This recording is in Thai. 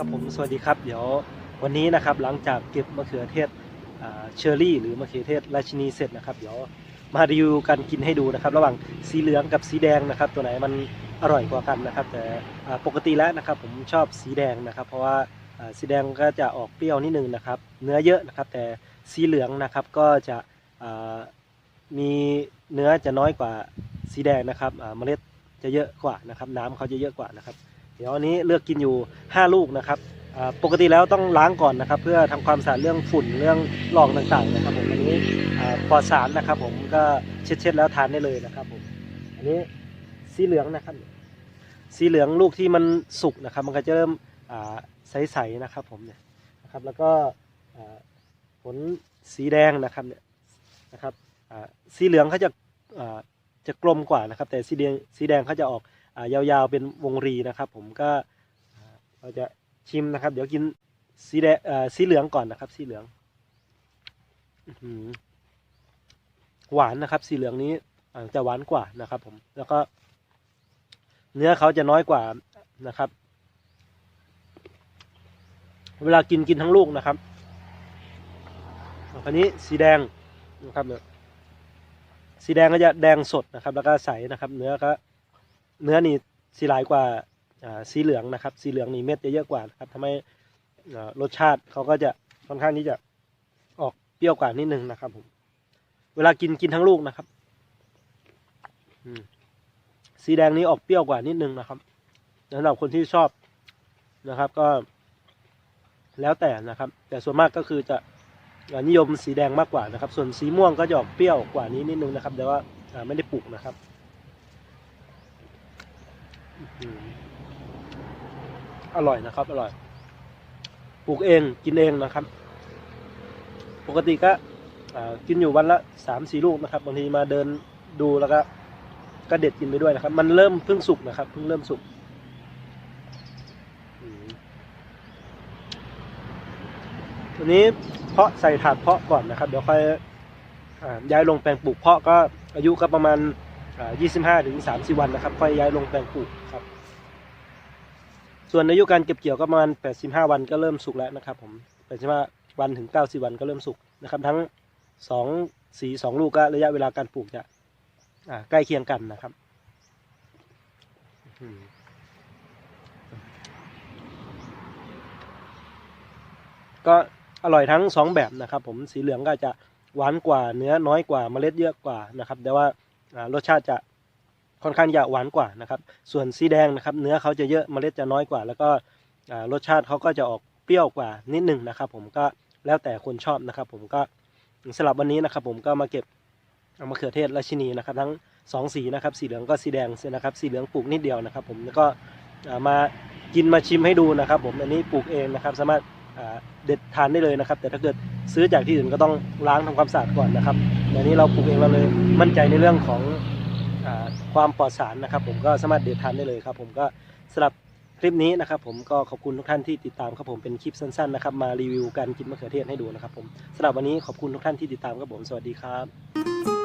ครับผมสวัสดีครับ เดี๋ยววันนี้นะครับหลังจากเก็บมะเขือเทศเชอร์รี่ หรือมะเขือเทศราชินีเสร็จนะครับ เดี๋ยวมารีวิวกันกินให้ดูนะครับ ระหว่างสีเหลืองกับสีแดงนะครับ ตัวไหนมันอร่อยกว่ากันนะครับ แต่ปกติแล้วนะครับผมชอบสีแดงนะครับ เพราะว่าสีแดงก็จะออกเปรี้ยวนิดนึงนะครับ เนื้อเยอะนะครับ แต่สีเหลืองนะครับก็จะมีเนื้อจะน้อยกว่าสีแดงนะครับเมล็ดจะเยอะกว่านะครับ น้ำเขาจะเยอะกว่านะครับ เดี๋ยวอันนี้เลือกกินอยู่ 5 ลูกนะครับปกติแล้วต้องล้างก่อนนะครับ เพื่อทำความสะอาดเรื่องฝุ่นเรื่องลอองต่างๆนะครับผมอันนี้ปลอดสารนะครับ ผมก็เช็ดๆแล้วทานได้เลยนะครับผมอันนี้สีเหลืองนะครับ สีเหลืองลูกที่มันสุกนะครับ มันก็จะเริ่มใสๆนะครับ ผมเนี่ยนะครับ แล้วก็ผลสีแดงนะครับเนี่ยนะครับสีเหลืองเขาจะจะกลมกว่านะครับ แต่สีแดงสีแดงเขาจะออก ยาวๆเป็นวงรีนะครับ ผมก็เราจะชิมนะครับ เดี๋ยวกินสีแดงสีเหลืองก่อนนะครับ สีเหลืองหวานนะครับ สีเหลืองนี้จะหวานกว่านะครับ ผม แล้วก็ เนื้อเขาจะน้อยกว่านะครับ เวลากินกินทั้งลูกนะครับอันนี้สีแดงนะครับเนี่ยสีแดงก็จะแดงสดนะครับ แล้วก็ใสนะครับ เนื้อก็ เนื้อนี่สีหลายกว่าสีเหลืองนะครับ สีเหลืองนี่เม็ดจะเยอะกว่านะครับทำให้รสชาติเขาก็จะค่อนข้างที่จะออกเปรี้ยวกว่านิดนึงนะครับผมเวลากินกินทั้งลูกนะครับสีแดงนี้ออกเปรี้ยวกว่านิดนึงนะครับสำหรับคนที่ชอบนะครับ ก็แล้วแต่นะครับ แต่ส่วนมากก็คือจะนิยมสีแดงมากกว่านะครับ ส่วนสีม่วงก็จะออกเปรี้ยวกว่านี้นิดนึงนะครับ แต่ว่าไม่ได้ปลูกนะครับ อร่อยนะครับ อร่อย ปลูกเองกินเองนะครับ ปกติก็กินอยู่วันละสามสี่ลูกนะครับบางทีมาเดินดูแล้วก็ก็เด็ดกินไปด้วยนะครับ มันเริ่มเพิ่งสุกนะครับเพิ่งเริ่มสุกอืมวันนี้เพาะใส่ถาดเพาะก่อนนะครับ เดี๋ยวค่อยอย้ายลงแปลงปลูกเพาะก็อายุก็ประมาณ ยี่สิบห้าถึงสามสิบวันนะครับ ค่อยย้ายลงแปลงปลูกครับ ส่วนอายุการเก็บเกี่ยวก็ประมาณแปดสิบห้าวันก็เริ่มสุกแล้วนะครับ ผมแปดสิบห้าวันถึงเก้าสิบวันก็เริ่มสุกนะครับ ทั้งสองสีสองลูกก็ระยะเวลาการปลูกจะอ่าใกล้เคียงกันนะครับก็อร่อยทั้งสองแบบนะครับ ผมสีเหลืองก็จะหวานกว่าเนื้อน้อยกว่าเมล็ดเยอะกว่านะครับ แต่ว่า รสชาติจะค่อนข้างจะหวานกว่านะครับ ส่วนสีแดงนะครับ เนื้อเขาจะเยอะเมล็ดจะน้อยกว่า แล้วก็รสชาติเขาก็จะออกเปรี้ยวกว่านิดหนึ่งนะครับ ผมก็แล้วแต่คนชอบนะครับ ผมก็สำหรับวันนี้นะครับ ผมก็มาเก็บเอามะเขือเทศราชินีนะครับ ทั้งสองสีนะครับ สีเหลืองก็สีแดงนะครับ สีเหลืองปลูกนิดเดียวนะครับ ผมแล้วก็มากินมาชิมให้ดูนะครับ ผมอันนี้ปลูกเองนะครับ สามารถเด็ดทานได้เลยนะครับ แต่ถ้าเกิดซื้อจากที่อื่นก็ต้องล้างทำความสะอาดก่อนนะครับ แต่นี้เราปลูกเองเราเลยมั่นใจในเรื่องของอความปลอดสารนะครับ ผมก็สามารถเดททานได้เลยครับ ผมก็สำหรับคลิปนี้นะครับ ผมก็ขอบคุณทุกท่านที่ติดตามครับผมเป็นคลิปสั้นๆนะครับมารีวิวการกินมะเขือเทศให้ดูนะครับผมสำหรับวันนี้ขอบคุณทุกท่านที่ติดตามครับผมสวัสดีครับ